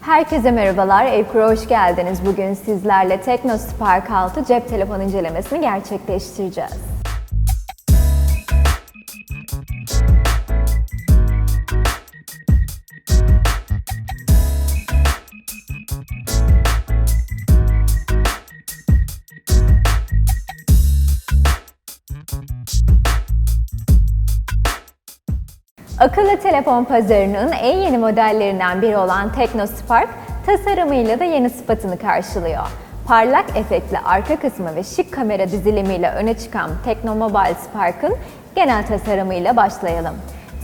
Herkese merhabalar, Evkur'a hoş geldiniz. Bugün sizlerle TeknoSpark 6 cep telefon incelemesini gerçekleştireceğiz. Akıllı telefon pazarının en yeni modellerinden biri olan TeknoSpark, tasarımıyla da yeni sıfatını karşılıyor. Parlak efektli arka kısmı ve şık kamera dizilimiyle öne çıkan Teknomobile Spark'ın genel tasarımıyla başlayalım.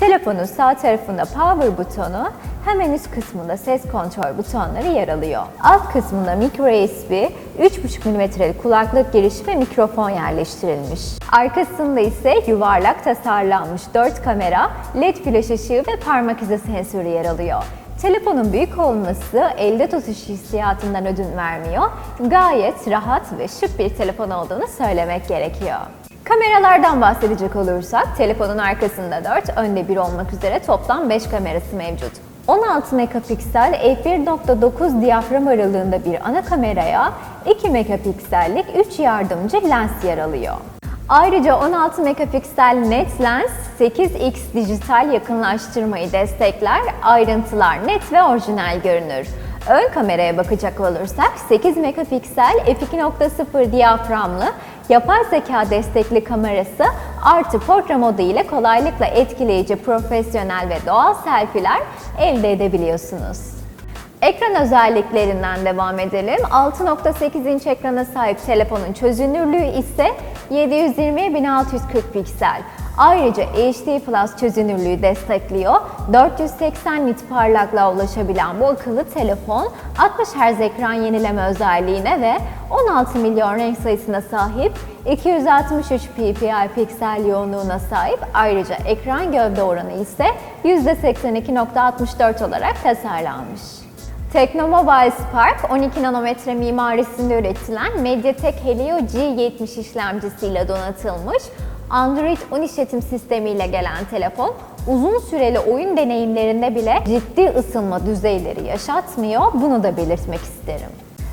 Telefonun sağ tarafında power butonu, hemen üst kısmında ses kontrol butonları yer alıyor. Alt kısmında micro USB, 3.5 mm'lik kulaklık girişi ve mikrofon yerleştirilmiş. Arkasında ise yuvarlak tasarlanmış 4 kamera, led flash ışığı ve parmak izi sensörü yer alıyor. Telefonun büyük olması elde tutuş hissiyatından ödün vermiyor. Gayet rahat ve şık bir telefon olduğunu söylemek gerekiyor. Kameralardan bahsedecek olursak telefonun arkasında 4, önde 1 olmak üzere toplam 5 kamerası mevcut. 16 megapiksel f1.9 diyafram aralığında bir ana kameraya 2 megapiksellik 3 yardımcı lens yer alıyor. Ayrıca 16 megapiksel net lens 8x dijital yakınlaştırmayı destekler, ayrıntılar net ve orijinal görünür. Ön kameraya bakacak olursak 8 megapiksel f2.0 diyaframlı yapay zeka destekli kamerası artı portre modu ile kolaylıkla etkileyici profesyonel ve doğal selfiler elde edebiliyorsunuz. Ekran özelliklerinden devam edelim. 6.8 inç ekrana sahip telefonun çözünürlüğü ise 720 1640 piksel. Ayrıca HD Plus çözünürlüğü destekliyor. 480 nit parlaklığa ulaşabilen bu akıllı telefon 60 Hz ekran yenileme özelliğine ve 16 milyon renk sayısına sahip 263 ppi piksel yoğunluğuna sahip ayrıca ekran gövde oranı ise %82.64 olarak tasarlanmış. Teknomobile Spark 12 nanometre mimarisinde üretilen MediaTek Helio G70 işlemcisiyle donatılmış Android 10 işletim sistemiyle gelen telefon uzun süreli oyun deneyimlerinde bile ciddi ısınma düzeyleri yaşatmıyor. Bunu da belirtmek isterim.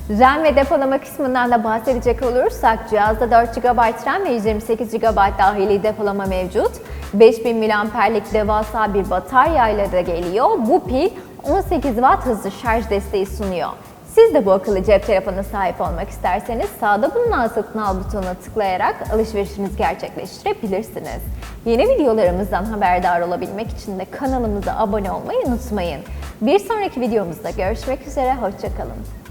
RAM ve depolama kısmından da bahsedecek olursak cihazda 4 GB RAM ve 128 GB dahili depolama mevcut. 5000 mAh'lik devasa bir bataryayla da geliyor. Bu pil 18 Watt hızlı şarj desteği sunuyor. Siz de bu akıllı cep telefonuna sahip olmak isterseniz sağda bulunan satın al butonuna tıklayarak alışverişinizi gerçekleştirebilirsiniz. Yeni videolarımızdan haberdar olabilmek için de kanalımıza abone olmayı unutmayın. Bir sonraki videomuzda görüşmek üzere, hoşçakalın.